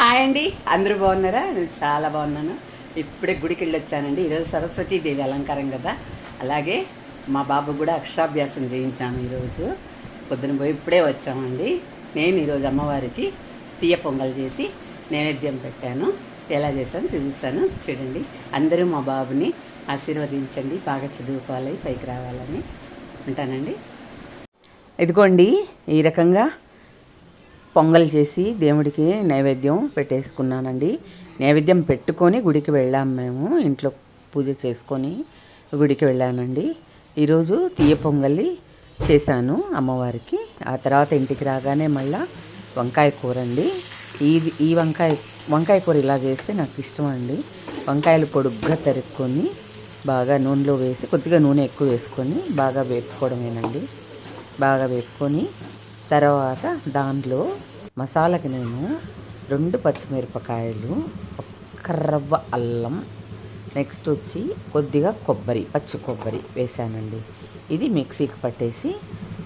Hi అండి. అందరూ బాగున్నారా? నేను చాలా బాగున్నాను. ఇప్పుడే గుడికి వెళ్ళి వచ్చానండి ఈరోజు సరస్వతీదేవి అలంకారం కదా. అలాగే మా బాబు కూడా అక్షరాభ్యాసం చేయించాము ఈరోజు. పొద్దున పోయి ఇప్పుడే వచ్చామండి. నేను ఈరోజు అమ్మవారికి తీయ పొంగల్ చేసి నైవేద్యం పెట్టాను. ఎలా చేశాను చూపిస్తాను. చూడండి. అందరూ మా బాబుని ఆశీర్వదించండి. బాగా చదువుకోవాలి పైకి రావాలని. ఉంటానండి. ఇదిగోండి ఈ రకంగా పొంగల్ చేసి దేవుడికి నైవేద్యం పెట్టేసుకున్నానండి. నైవేద్యం పెట్టుకొని గుడికి వెళ్ళాము మేము. ఇంట్లో పూజ చేసుకొని గుడికి వెళ్ళామండి. ఈరోజు తీయ పొంగలి చేశాను అమ్మవారికి. ఆ తర్వాత ఇంటికి రాగానే మళ్ళా వంకాయ కూర అండి ఇది ఈ వంకాయ వంకాయ కూర ఇలా చేస్తే నాకు ఇష్టం అండి వంకాయలు పొడుగ్గా తరుక్కొని బాగా నూనెలో వేసి కొద్దిగా నూనె ఎక్కువ వేసుకొని బాగా వేపుకోవడమేనండి. బాగా వేపుకొని తర్వాత దాంట్లో మసాలాకి నేను రెండు పచ్చిమిరపకాయలు ఒక్క రవ్వ అల్లం నెక్స్ట్ వచ్చి కొద్దిగా కొబ్బరి పచ్చి కొబ్బరి వేసానండి. ఇది మిక్సీకి పట్టేసి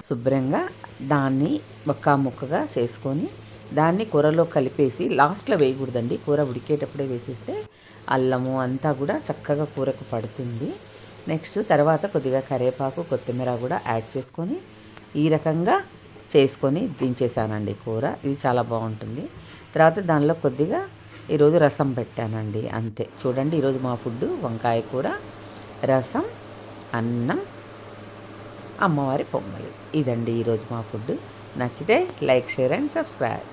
శుభ్రంగా దాన్ని ఒక్క ముక్కగా చేసుకొని దాన్ని కూరలో కలిపేసి లాస్ట్లో వేయకూడదండి. కూర ఉడికేటప్పుడే వేసేస్తే అల్లము అంతా కూడా చక్కగా కూరకు పడుతుంది. నెక్స్ట్ తర్వాత కొద్దిగా కరివేపాకు కొత్తిమీర కూడా యాడ్ చేసుకొని ఈ రకంగా చేసుకొని దించేసానండి కూర. ఇది చాలా బాగుంటుంది. తర్వాత దానిలో కొద్దిగా ఈరోజు రసం పెట్టానండి అంతే. చూడండి ఈరోజు మా ఫుడ్ వంకాయ కూర రసం అన్నం అమ్మవారి పొంగలి. ఇదండి ఈరోజు మా ఫుడ్ నచ్చితే లైక్ షేర్ అండ్ సబ్స్క్రైబ్.